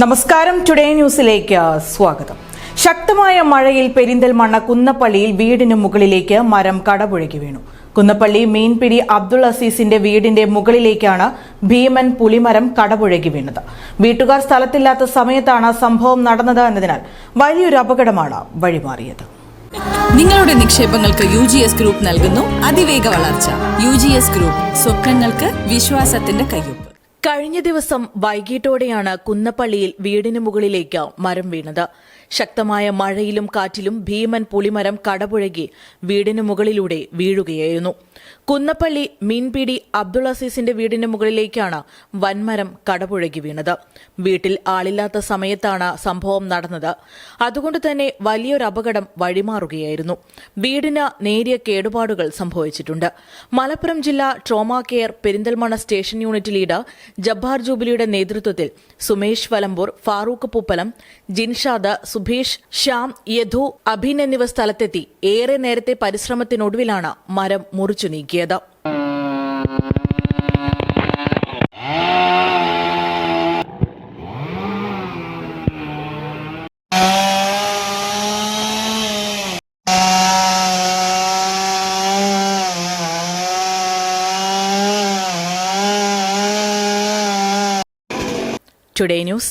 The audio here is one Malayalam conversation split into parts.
നമസ്കാരം. ടുഡേ ന്യൂസിലേക്ക് സ്വാഗതം. ശക്തമായ മഴയിൽ പെരിന്തൽമണ്ണ കുന്നപ്പള്ളിയിൽ വീടിന് മുകളിലേക്ക് മരം കടപുഴകി വീണു. കുന്നപ്പള്ളി മീൻപിടി അബ്ദുൾ അസീസിന്റെ വീടിന്റെ മുകളിലേക്കാണ് ഭീമൻ പുലിമരം കടപുഴകി വീണത്. വീട്ടുകാർ സ്ഥലത്തില്ലാത്ത സമയത്താണ് സംഭവം നടന്നത് എന്നതിനാൽ വലിയൊരു അപകടമാണ് വഴിമാറിയത്. നിങ്ങളുടെ നിക്ഷേപങ്ങൾക്ക് യു ജി എസ് ഗ്രൂപ്പ് നൽകുന്നു. അതിവേഗ വളർച്ച. യു ജി എസ് ഗ്രൂപ്പ് സ്വപ്നങ്ങൾക്ക് വിശ്വാസത്തിന്റെ കയ്യൊപ്പ്. കഴിഞ്ഞ ദിവസം വൈകിട്ടോടെയാണ് കുന്നപ്പള്ളിയിൽ വീടിന് മുകളിലേക്ക് മരം വീണത്. ശക്തമായ മഴയിലും കാറ്റിലും ഭീമൻ പുളിമരം കടപുഴകി വീടിന് മുകളിലൂടെ വീഴുകയായിരുന്നു. കുന്നപ്പള്ളി മീൻപിടി അബ്ദുൾ അസീസിന്റെ വീടിന് മുകളിലേക്കാണ് വൻമരം കടപുഴകി വീണത്. വീട്ടിൽ ആളില്ലാത്ത സമയത്താണ് സംഭവം നടന്നത്. അതുകൊണ്ട് തന്നെ വലിയൊരു അപകടം വഴിമാറുകയായിരുന്നു. വീടിന് നേരിയ കേടുപാടുകൾ സംഭവിച്ചിട്ടുണ്ട്. മലപ്പുറം ജില്ലാ trauma care Perinthalmanna station unit leader Jabbar ജൂബിലിയുടെ നേതൃത്വത്തിൽ സുമേഷ് വലമ്പൂർ ഫാറൂഖ് പൂപ്പലം ജിൻഷാദ സുഭീഷ് ശ്യാം യധു അഭിൻ എന്നിവ സ്ഥലത്തെത്തി. ഏറെ നേരത്തെ പരിശ്രമത്തിനൊടുവിലാണ് മരം മുറിച്ചു നീക്കിയത്. Today news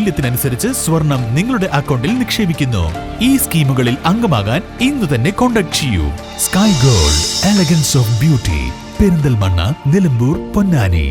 മൂല്യത്തിനനുസരിച്ച് സ്വർണം നിങ്ങളുടെ അക്കൗണ്ടിൽ നിക്ഷേപിക്കുന്നു. ഈ സ്കീമുകളിൽ അംഗമാകാൻ ഇന്ന് തന്നെ കോൺടാക്ട് ചെയ്യൂ. Sky gold elegance of beauty Perinthalmanna Nilambur Ponnani.